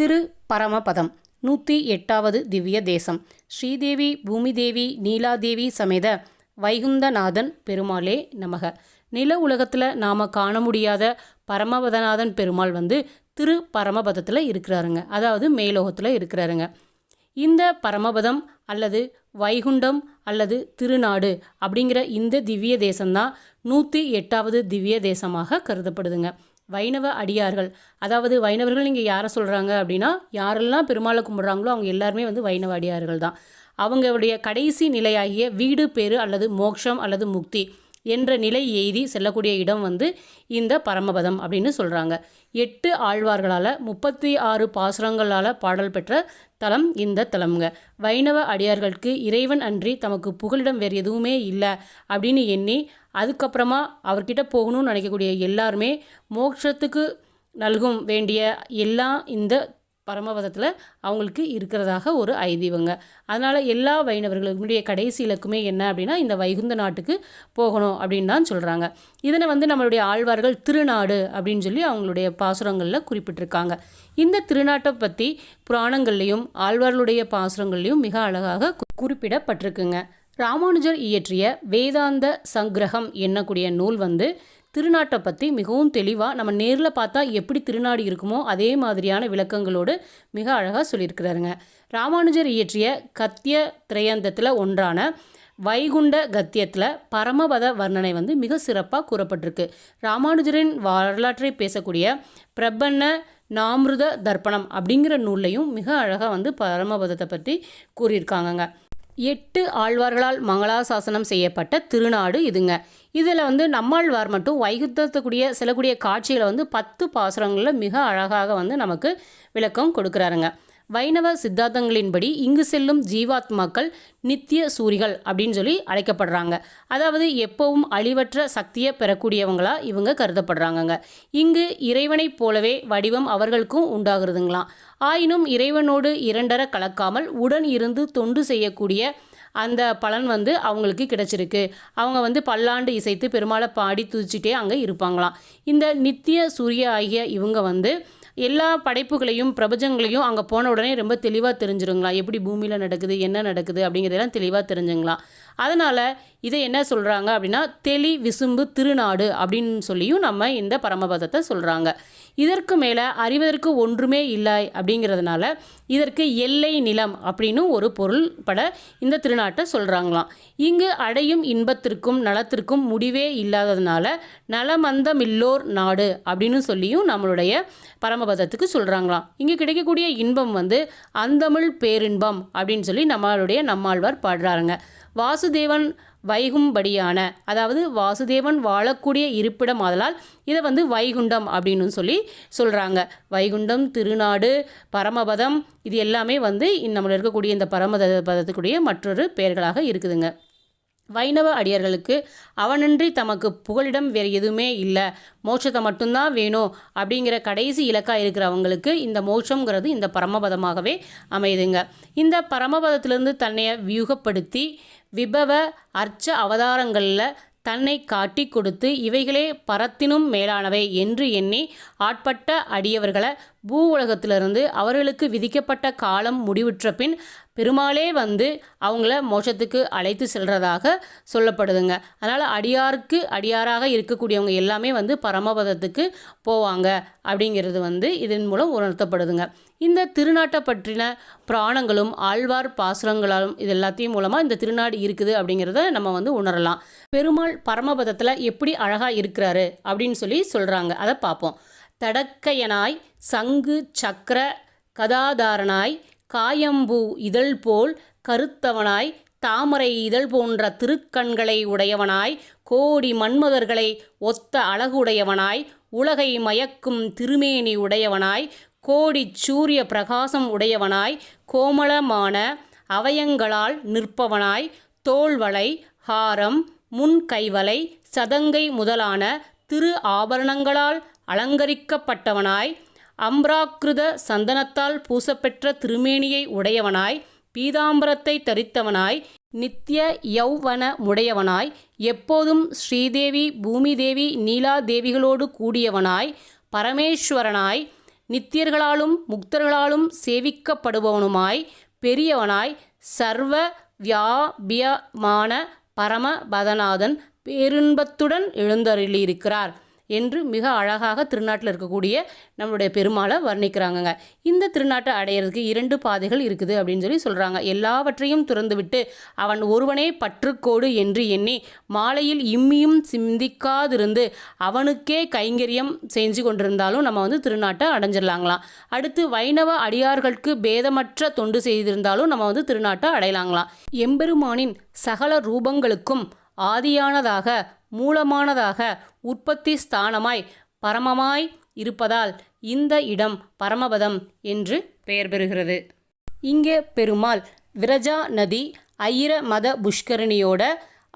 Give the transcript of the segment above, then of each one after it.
திரு பரமபதம் நூற்றி எட்டாவது திவ்ய தேசம். ஸ்ரீதேவி பூமிதேவி நீலாதேவி சமேத வைகுந்தநாதன் பெருமாளே நமக. நில உலகத்தில் நாம் காண முடியாத பரமபதநாதன் பெருமாள் வந்து திரு பரமபதத்தில் இருக்கிறாருங்க. அதாவது மேலோகத்தில் இருக்கிறாருங்க. இந்த பரமபதம் அல்லது வைகுண்டம் அல்லது திருநாடு அப்படிங்கிற இந்த திவ்ய தேசம்தான் நூற்றி எட்டாவது திவ்ய தேசமாக கருதப்படுதுங்க. வைணவ அடியார்கள். அதாவது வைணவர்கள் நீங்கள் யாரை சொல்கிறாங்க அப்படின்னா யாரெல்லாம் பெருமாளை கும்பிட்றாங்களோ அவங்க எல்லாருமே வந்து வைணவ அடியார்கள் தான் அவங்களுடைய கடைசி நிலையாகிய வீடு பேறு அல்லது மோட்சம் அல்லது முக்தி. என்ற நிலை எய்தி செல்லக்கூடிய இடம் வந்து இந்த பரமபதம் அப்படின்னு சொல்கிறாங்க எட்டு ஆழ்வார்களால் முப்பத்தி ஆறு பாசுரங்களால் பாடல் பெற்ற தலம் இந்த தலம்ங்க. வைணவ அடியார்களுக்கு இறைவன் அன்றி தமக்கு புகலிடம் வேறு எதுவுமே இல்லை அப்படின்னு எண்ணி அதுக்கப்புறமா அவர்கிட்ட போகணும்னு நினைக்கக்கூடிய எல்லாருமே மோட்சத்துக்கு நல்கும் வேண்டிய எல்லாம் இந்த பரமபதத்தில் அவங்களுக்கு இருக்கிறதாக ஒரு ஐதீவங்க அதனால் எல்லா வைணவர்களுடைய கடைசி இலக்குமே என்ன அப்படின்னா இந்த வைகுந்த நாட்டுக்கு போகணும் அப்படின்னு தான் சொல்கிறாங்க இதனை வந்து நம்மளுடைய ஆழ்வார்கள் திருநாடு அப்படின்னு சொல்லி அவங்களுடைய பாசுரங்களில் குறிப்பிட்டிருக்காங்க. இந்த திருநாட்டை பற்றி புராணங்கள்லேயும் ஆழ்வார்களுடைய பாசுரங்கள்லேயும் மிக அழகாக குறிப்பிடப்பட்டிருக்குங்க. ராமானுஜர் இயற்றிய வேதாந்த சங்கிரகம் என்னக்கூடிய நூல் வந்து திருநாட்டை பற்றி மிகவும் தெளிவாக நம்ம நேரில் பார்த்தா எப்படி திருநாடு இருக்குமோ அதே மாதிரியான விளக்கங்களோடு மிக அழகாக சொல்லியிருக்கிறாருங்க. ராமானுஜர் இயற்றிய கத்திய திரையந்தத்தில் ஒன்றான வைகுண்ட கத்தியத்தில் பரமபத வர்ணனை வந்து மிக சிறப்பாக கூறப்பட்டிருக்கு. ராமானுஜரின் வரலாற்றை பேசக்கூடிய பிரபன்ன நாமிருத தர்ப்பணம் அப்படிங்கிற நூல்லையும் மிக அழகாக வந்து பரமபதத்தை பற்றி கூறியிருக்காங்கங்க. எட்டு ஆழ்வார்களால் மங்களாசாசனம் செய்யப்பட்ட திருநாடு இதுங்க. இதில் வந்து நம்மாழ்வார் மட்டும் வைகுத்தத்துக்குரிய செல்லக்கூடிய காட்சிகளை வந்து பத்து பாசுரங்களில் மிக அழகாக வந்து நமக்கு விளக்கம் கொடுக்குறாருங்க. வைணவ சித்தாந்தங்களின்படி இங்கு செல்லும் ஜீவாத்மாக்கள் நித்திய சூரிகள் அப்படின்னு சொல்லி அழைக்கப்படுறாங்க. அதாவது எப்பவும் அழிவற்ற சக்தியை பெறக்கூடியவங்களா இவங்க கருதப்படுறாங்கங்க. இங்கு இறைவனைப் போலவே வடிவம் அவர்களுக்கும் உண்டாகிறதுங்களாம். ஆயினும் இறைவனோடு இரண்டர கலக்காமல் உடன் இருந்து தொண்டு செய்யக்கூடிய அந்த பலன் வந்து அவங்களுக்கு கிடைச்சிருக்கு. அவங்க வந்து பல்லாண்டு இசைத்து பெருமாளை பாடி துதிச்சிட்டே அங்கே இருப்பாங்களாம். இந்த நித்திய சூரிய ஆகிய இவங்க வந்து எல்லா படைப்புகளையும் பிரபஞ்சங்களையும் அங்கே போன உடனே ரொம்ப தெளிவாக தெரிஞ்சிருங்களா? எப்படி பூமியில் நடக்குது என்ன நடக்குது அப்படிங்கிறதெல்லாம் தெளிவாக தெரிஞ்சுங்களாம் அதனால் இதை என்ன சொல்கிறாங்க அப்படின்னா தெளி விசும்பு திருநாடு அப்படின்னு சொல்லியும் நம்ம இந்த பரமபதத்தை சொல்கிறாங்க இதற்கு மேலே அறிவதற்கு ஒன்றுமே இல்லை அப்படிங்கிறதுனால இதற்கு எல்லை நிலம் அப்படின்னு ஒரு பொருள் பட இந்த திருநாட்டை சொல்கிறாங்களாம் இங்கு அடையும் இன்பத்திற்கும் நலத்திற்கும் முடிவே இல்லாததுனால நலமந்தமில்லோர் நாடு அப்படின்னு சொல்லியும் நம்மளுடைய பரம பரமபதத்துக்கு சொல்கிறாங்களாம் இங்கே கிடைக்கக்கூடிய இன்பம் வந்து அந்தமிழ் பேரின்பம் அப்படின்னு சொல்லி நம்மளுடைய நம்மாழ்வார் பாடுறாருங்க. வாசுதேவன் வைகும்படியான அதாவது வாசுதேவன் வாழக்கூடிய இருப்பிடம் ஆதலால் இதை வந்து வைகுண்டம் அப்படின்னு சொல்லி சொல்கிறாங்க வைகுண்டம் திருநாடு பரமபதம் இது எல்லாமே வந்து நம்மள இருக்கக்கூடிய இந்த பரமத பதத்துக்குடைய மற்றொரு பெயர்களாக இருக்குதுங்க. வைணவ அடியார்களுக்கு அவனின்றி தமக்கு புகலிடம் வேறு எதுவுமே இல்லை. மோட்சத்தை மட்டும்தான் வேணும் அப்படிங்கிற கடைசி இலக்காக இருக்கிறவங்களுக்கு இந்த மோட்சங்கிறது இந்த பரமபதமாகவே அமையுதுங்க. இந்த பரமபதத்திலிருந்து தன்னை வியூகப்படுத்தி விபவ அர்ச்ச அவதாரங்களில் தன்னை காட்டி கொடுத்து இவைகளே பரத்தினும் மேலானவை என்று எண்ணி ஆட்பட்ட அடியவர்களை பூ உலகத்திலிருந்து அவர்களுக்கு விதிக்கப்பட்ட காலம் முடிவுற்ற பின் பெருமாளே வந்து அவங்கள மோட்சத்துக்கு அழைத்து செல்றதாக சொல்லப்படுதுங்க. அதனால் அடியாருக்கு அடியாராக இருக்கக்கூடியவங்க எல்லாமே வந்து பரமபதத்துக்கு போவாங்க அப்படிங்கிறது வந்து இதன் மூலம் உணர்த்தப்படுதுங்க. இந்த திருநாட்டை பற்றின புராணங்களும் ஆழ்வார் பாசுரங்களாலும் இது எல்லாத்தையும் மூலமாக இந்த திருநாடு இருக்குது அப்படிங்கிறத நம்ம வந்து உணரலாம். பெருமாள் பரமபதத்தில் எப்படி அழகாக இருக்கிறாரு அப்படின்னு சொல்லி சொல்கிறாங்க அதை பார்ப்போம். தடக்கையனாய் சங்கு சக்கர கதாதாரனாய் காயம்பூ இதழ் போல் கருத்தவனாய் தாமரை இதழ் போன்ற திருக்கண்களை உடையவனாய் கோடி மன்மதர்களை ஒத்த அழகுடையவனாய் உலகை மயக்கும் திருமேனி உடையவனாய் கோடி சூரிய பிரகாசம் உடையவனாய் கோமளமான அவயங்களால் நிற்பவனாய் தோள்வளை ஹாரம் முன் கைவலை சதங்கை முதலான திரு ஆபரணங்களால் அலங்கரிக்கப்பட்டவனாய் அம்ராக்கிருத சந்தனத்தால் பூசப்பெற்ற திருமேனியை உடையவனாய் பீதாம்பரத்தை தரித்தவனாய் நித்திய யௌவன முடையவனாய் எப்போதும் ஸ்ரீதேவி பூமிதேவி நீலா தேவிகளோடு கூடியவனாய் பரமேஸ்வரனாய் நித்தியர்களாலும் முக்தர்களாலும் சேவிக்கப்படுபவனுமாய் பெரியவனாய் சர்வ வியாபியமான பரமபதநாதன் பேரின்பத்துடன் எழுந்தருளியிருக்கிறார். என்று மிக அழகாக திருநாட்டில் இருக்கக்கூடிய நம்மளுடைய பெருமாளை வர்ணிக்கிறாங்கங்க. இந்த திருநாட்டை அடையிறதுக்கு இரண்டு பாதைகள் இருக்குது அப்படின்னு சொல்லி சொல்கிறாங்க எல்லாவற்றையும் துறந்துவிட்டு அவன் ஒருவனே பற்றுக்கோடு என்று எண்ணி மாலையில் இம்மியும் சிந்திக்காதிருந்து அவனுக்கே கைங்கரியம் செஞ்சு கொண்டிருந்தாலும் நம்ம வந்து திருநாட்டை அடைஞ்சிடலாங்களாம். அடுத்து வைணவ அடியார்களுக்கு பேதமற்ற தொண்டு செய்திருந்தாலும் நம்ம வந்து திருநாட்டை அடையலாங்களாம். எம்பெருமானின் சகல ரூபங்களுக்கும் ஆதியானதாக மூலமானதாக உற்பத்தி ஸ்தானமாய் பரமமாய் இருப்பதால் இந்த இடம் பரமபதம் என்று பெயர் பெறுகிறது. இங்கே பெருமாள் விரஜா நதி ஐர மத புஷ்கரணியோட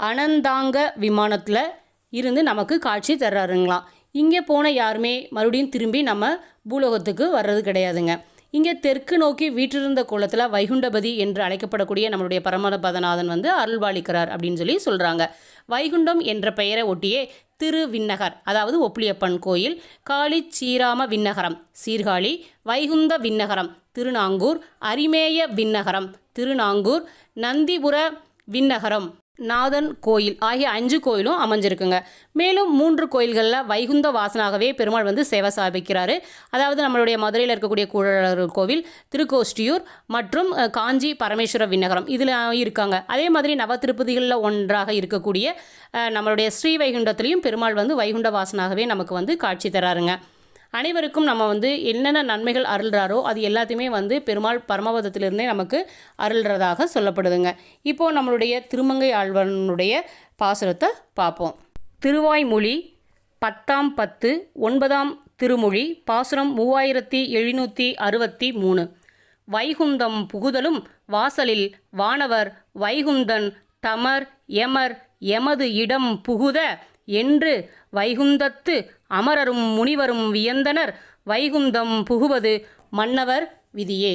அனந்தாங்க விமானத்தில் இருந்து நமக்கு காட்சி தர்றாருங்களாம். இங்கே போன யாருமே மறுபடியும் திரும்பி நம்ம பூலோகத்துக்கு வர்றது கிடையாதுங்க. இங்கே தெற்கு நோக்கி வீற்றிருந்த கோலத்தில் வைகுண்டபதி என்று அழைக்கப்படக்கூடிய நம்மளுடைய பரமபதநாதன் வந்து அருள்வாளிக்கிறார் அப்படின்னு சொல்லி சொல்கிறாங்க வைகுண்டம் என்ற பெயரை ஒட்டியே திரு விண்ணகர் அதாவது ஒப்பிலியப்பன் கோயில் காளி சீராம விண்ணகரம் சீர்காழி வைகுந்த விண்ணகரம் திருநாங்கூர் அரிமேய விண்ணகரம் திருநாங்கூர் நந்திபுர விண்ணகரம். நாதன் கோயில் ஆகிய அஞ்சு கோயிலும் அமைஞ்சிருக்குங்க. மேலும் மூன்று கோயில்களில் வைகுந்த வாசனாகவே பெருமாள் வந்து சேவை சாபிக்கிறாரு. அதாவது நம்மளுடைய மதுரையில் இருக்கக்கூடிய கூழலர் கோவில் திருக்கோஷ்டியூர் மற்றும் காஞ்சி பரமேஸ்வர விண்ணகரம் இதில் இருக்காங்க. அதே மாதிரி நவ திருப்பதிகளில் ஒன்றாக இருக்கக்கூடிய நம்மளுடைய ஸ்ரீ வைகுண்டத்திலையும் பெருமாள் வந்து வைகுண்ட வாசனாகவே நமக்கு வந்து காட்சி தராருங்க. அனைவருக்கும் நம்ம வந்து என்னென்ன நன்மைகள் அருள்றாரோ அது எல்லாத்தையுமே வந்து பெருமாள் பரமபதத்திலிருந்தே நமக்கு அருள்றதாக சொல்லப்படுதுங்க. இப்போது நம்மளுடைய திருமங்கை ஆழ்வனுடைய பாசுரத்தை பார்ப்போம். திருவாய்மொழி பத்தாம் பத்து ஒன்பதாம் திருமொழி பாசுரம் மூவாயிரத்தி எழுநூற்றி அறுபத்தி மூணு. வைகுந்தம் புகுதலும் வாசலில் வானவர் வைகுந்தன் தமர் எமர் எமது இடம் புகுத என்று வைகுந்தத்து அமரரும் முனிவரும் வியந்தனர். வைகுந்தம் புகுவது மன்னவர் விதியே.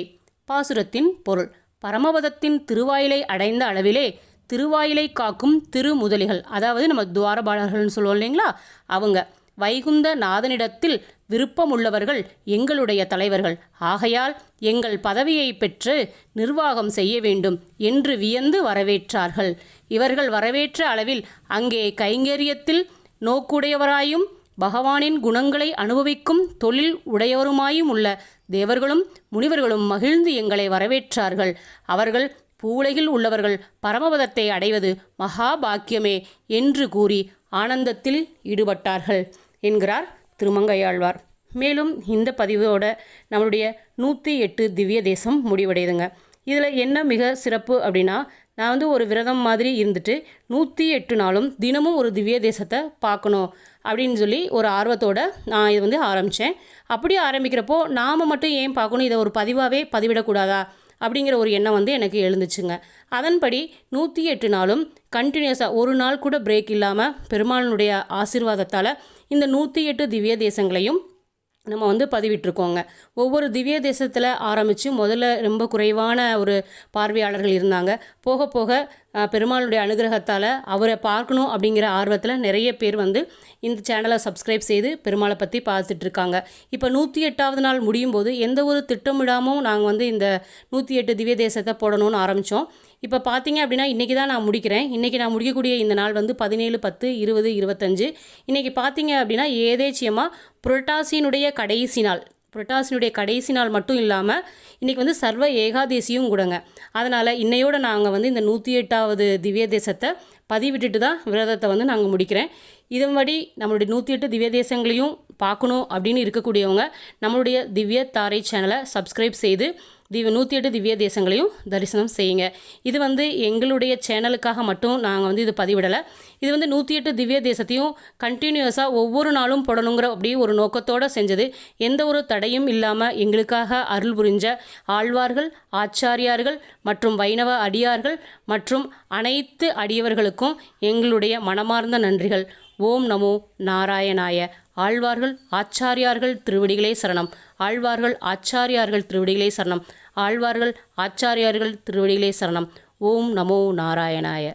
பாசுரத்தின் பொருள். பரமபதத்தின் திருவாயிலை அடைந்த அளவிலே திருவாயிலை காக்கும் திருமுதலிகள் அதாவது நம்ம துவாரபாலர்கள்னு சொல்லுவோம் இல்லைங்களா? அவங்க. வைகுந்த நாதனிடத்தில் விருப்பமுள்ளவர்கள் எங்களுடைய தலைவர்கள். ஆகையால் எங்கள் பதவியை பெற்று நிர்வாகம் செய்ய வேண்டும் என்று வியந்து வரவேற்றார்கள். இவர்கள் வரவேற்ற அளவில் அங்கே கைங்கரியத்தில் நோக்குடையவராயும் பகவானின் குணங்களை அனுபவிக்கும் தொழில் உடையவருமாயும் உள்ள தேவர்களும் முனிவர்களும் மகிழ்ந்து எங்களை வரவேற்றார்கள். அவர்கள் பூவுலகில் உள்ளவர்கள் பரமபதத்தை அடைவது மகாபாக்கியமே என்று கூறி ஆனந்தத்தில் ஈடுபட்டார்கள் என்கிறார் திருமங்கையாழ்வார். மேலும் இந்த பதிவோட நம்மளுடைய நூற்றி எட்டு திவ்ய தேசம் முடிவடையுதுங்க. இதில் என்ன மிக சிறப்பு அப்படின்னா நான் வந்து ஒரு விரதம் மாதிரி இருந்துட்டு நூற்றி எட்டு நாளும் தினமும் ஒரு திவ்ய தேசத்தை பார்க்கணும் அப்படின்னு சொல்லி ஒரு ஆர்வத்தோட நான் இது வந்து ஆரம்பித்தேன் அப்படி ஆரம்பிக்கிறப்போ நாம் மட்டும் ஏன் பார்க்கணும்? இதை ஒரு பதிவாகவே பதிவிடக்கூடாதா? அப்படிங்கிற ஒரு எண்ணம் வந்து எனக்கு எழுந்துச்சுங்க. அதன்படி நூற்றி எட்டு நாளும் கண்டினியூஸாக ஒரு நாள் கூட பிரேக் இல்லாமல் பெருமாளுடைய ஆசீர்வாதத்தால் இந்த நூற்றி எட்டு திவ்ய தேசங்களையும் நம்ம வந்து பதிவிட்டிருக்கோங்க. ஒவ்வொரு திவ்ய தேசத்தில் ஆரம்பித்து முதல்ல ரொம்ப குறைவான ஒரு பார்வையாளர்கள் இருந்தாங்க. போக போக பெருமாளுடைய அனுகிரகத்தால் அவரை பார்க்கணும் அப்படிங்கிற ஆர்வத்தில் நிறைய பேர் வந்து இந்த சேனலை சப்ஸ்கிரைப் செய்து பெருமாளை பற்றி பார்த்துட்ருக்காங்க. இப்போ நூற்றி எட்டாவது நாள் முடியும் போது எந்த ஒரு திட்டமிடாமல் நாங்கள் வந்து இந்த நூற்றி எட்டு திவ்ய தேசத்தை போடணும்னு ஆரம்பித்தோம் இப்போ பார்த்தீங்க அப்படின்னா இன்றைக்கி தான் நான் முடிக்கிறேன். இன்றைக்கி நான் முடிக்கக்கூடிய இந்த நாள் வந்து பதினேழு பத்து இருபது இருபத்தஞ்சு. இன்றைக்கி பார்த்தீங்க அப்படின்னா ஏதேச்சியமாக புரட்டாசியினுடைய கடைசி நாள். புரட்டாசினுடைய கடைசி நாள் மட்டும் இல்லாமல் இன்றைக்கி வந்து சர்வ ஏகாதேசியும் கூடங்க. அதனால் இன்னையோட நாங்கள் வந்து இந்த நூற்றி எட்டாவது திவ்ய தேசத்தை பதிவிட்டுட்டு தான் விரதத்தை வந்து நாங்கள் முடிக்கிறேன். இதன்படி நம்மளுடைய நூற்றி எட்டு திவ்ய தேசங்களையும் பார்க்கணும் அப்படின்னு இருக்கக்கூடியவங்க நம்மளுடைய திவ்ய தாரை சேனலை சப்ஸ்கிரைப் செய்து திவ் நூற்றி எட்டு திவ்ய தேசங்களையும் தரிசனம் செய்யுங்க. இது வந்து எங்களுடைய சேனலுக்காக மட்டும் நாங்கள் வந்து இது பதிவிடலை. இது வந்து நூற்றி எட்டு திவ்ய தேசத்தையும் கண்டினியூஸாக ஒவ்வொரு நாளும் போடணுங்கிற அப்படியே ஒரு நோக்கத்தோடு செஞ்சது. எந்த ஒரு தடையும் இல்லாமல் எங்களுக்காக அருள் புரிஞ்ச ஆழ்வார்கள் ஆச்சாரியார்கள் மற்றும் வைணவ அடியார்கள் மற்றும் அனைத்து அடியவர்களுக்கும் எங்களுடைய மனமார்ந்த நன்றிகள். ஓம் நமோ நாராயணாய. ஆழ்வார்கள் ஆச்சாரியார்கள் திருவடிகளே சரணம். ஆழ்வார்கள் ஆச்சாரியார்கள் திருவடிகளே சரணம். ஆழ்வார்கள் ஆச்சாரியார்கள் திருவடிகளே சரணம். ஓம் நமோ நாராயணாய.